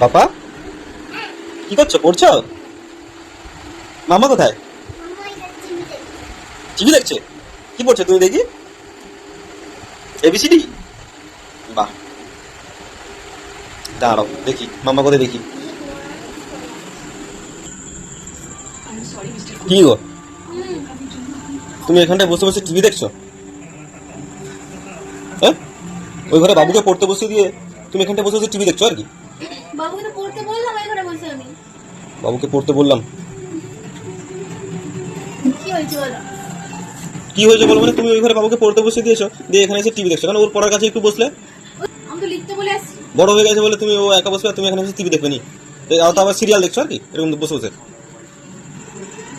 পাপা কি করছ? পড়ছো? মামা কোথায়? টিভি দেখছে। কি পড়ছো তুমি দেখি? এবিসিডি বাহ। দাঁড়াও, দেখি। মামা কোথায় দেখি? কি গো? তুমি এখানটায় বসে বসে টিভি দেখছ? হ্যাঁ? ওই ঘরে বাবুকে পড়তে বসে দিয়ে তুমি এখানটায় বসে বসে টিভি দেখছ আর কি? বাবুকে তো পড়তে বললাম এখানে বসে আমি। বাবুকে পড়তে বললাম? কি হয়েছে বলো? কি হয়েছে বলো মানে তুমি ওই ঘরে বাবুকে পড়তে বসে দিয়েছ? দিয়ে এখানে এসে টিভি দেখছ। কারণ ওর পড়ার কাছে একটু বসলে? আমি তো লিখতে বলে আসছি। বড় হয়ে গেছে বলে তুমি ও একা বসবে তুমি এখানে এসে টিভি দেখবে নি? আর তো আবার সিরিয়াল দেখছ আর কি? এরকম বসে বসে।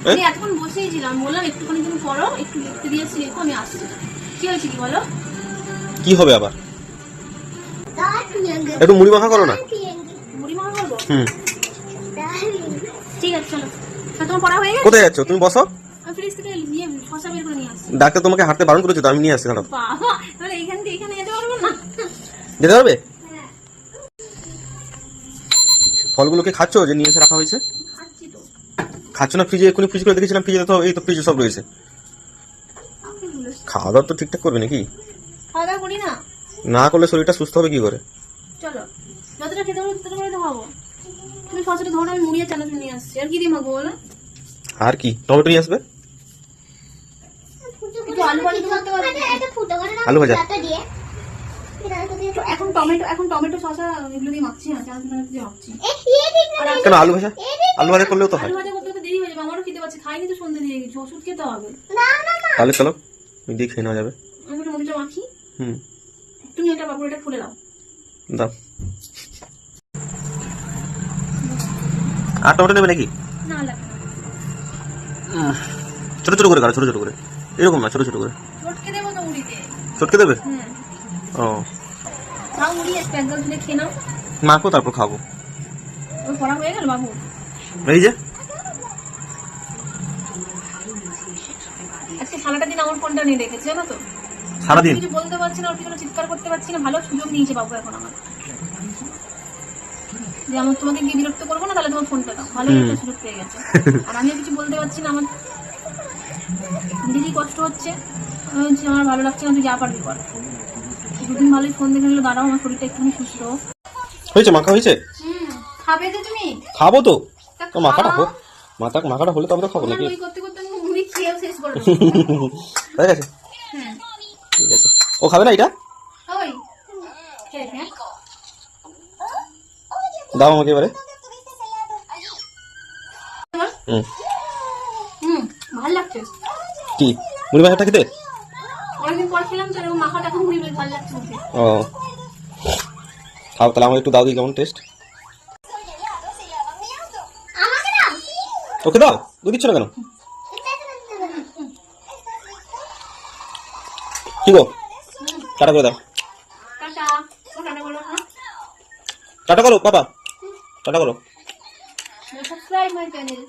হ্যাঁ? আমি এতক্ষণ বসেই ছিলাম। বললাম একটুখানি তুমি পড়ো একটু লিখতে দিয়েছি লেখো আমি আসছি। কি হয়েছে কি বলো? কি হবে আবার? একটু মুড়ি মাখা করো না। হুম। ঠিক আছে চলো। তোমার পড়া হয়ে গেছে? কোথায় যাচ্ছ? তুমি বসো। ফ্রিজ থেকে নিয়ে শশা বের করে নিয়ে আসছি। ডাক্তার তোমাকে হাঁটতে বারণ করেছে তো আমি নিয়ে আসছি দাঁড়াও। বাবা তাহলে এইখান থেকে এখানে যেতে পারব না? যেতে পারবে? ফলগুলোকে খাচ্ছ যে নিয়ে এসে রাখা হয়েছে? খাচ্ছি না? ফ্রিজে এক্ষুনি ফ্রিজ করে দেখেছিলাম ফ্রিজে তো এই তো ফ্রিজে সব রয়েছে। খাওয়া দাওয়া তো ঠিকঠাক করবে নাকি? খাওয়া দাওয়া করি না? না করলে শরীরটা সুস্থ হবে কি করে? চলো যতটা খেতে পারব ততটা করে খাব। তুমি ধরো আমি মুড়িয়ে চানাচুর নিয়ে আসছি। আর কি দিয়ে মাখবো বলো? আর কি? টমেটো নিয়ে আসবে? আলু ভাজি ভাজা। এখন টমেটো এখন টমেটো শসা এগুলো দিয়ে মাখছি না চানাচুর দিয়ে মাখছি। আর কেন আলু ভাজা? আলু ভাজা করলেও তো হয়। আলু ভাজা করতে করতে দেরি হয়ে যাবে আমারও খেতে পাচ্ছি খাইনি তো সন্ধ্যে দিয়ে গেছি ওষুধ খেতে হবে। তাহলে চলো তুমি দিয়ে খেয়ে নেওয়া যাবে। আমি একটু মুড়িটা মাখি। হুম। তুমি একটা বাবুর এটা খুলে দাও দাও। আর টমেটো নেবে নাকি। ছোট ছোট করে কাটো ছোট ছোট করে। এরকম না ছোট ছোট করে। চটকে দেবো ও। মাখো তারপর খাব। এই যে। আজকে সারাটা দিন আমার ফোনটা নিয়ে রেখেছে জানো তো? সারাদিন? কিছু বলতে পারছি না ওর পিছনে চিৎকার করতে পারছি না ভালো সুযোগ নিয়েছে বাবু এখন আমার। যে আমার তোমাকে গিয়ে বিরক্ত করব না তাহলে তোমার ফোনটা দাও। ভালো একটা সুযোগ পেয়ে গেছে। আর আমিও কিছু বলতে পারছি না আমার দিদি কষ্ট হচ্ছে। আমি আমার ভালো লাগছে না তুই যা পারবি কর। দুদিন ভালোই ফোন দেখে নিলে দাঁড়াও আমার শরীরটা একটুখানি সুস্থ। হয়েছে মাখা হয়েছে? খাবে তো তুমি? খাব তো। তো মাখাটা। হোক। মাথা মাখাটা হলে তবে তো খাব নাকি? করতে করতে মুড়ি খেয়েও শেষ করে ঠিক আছে ঠিক আছে। ও খাবে না এটা? ওই। খেয়ে দাও আমাকে এবারে। হুম। হুম ভালো লাগছে। কি? মুড়ি মাখাটা খেতে? অনেকদিন পর খেলাম তো এরকম মাখাটা এখন মুড়ি ভালো লাগছে ও। খাও তাহলে আমার একটু দাও দিই কেমন টেস্ট ওকে দাও দুধ দিচ্ছ না কেন? কি গো? টাটা করে দাও। টাটা হ্যাঁ? টাটা করো পাপা। টাটা করো। Subscribe my channel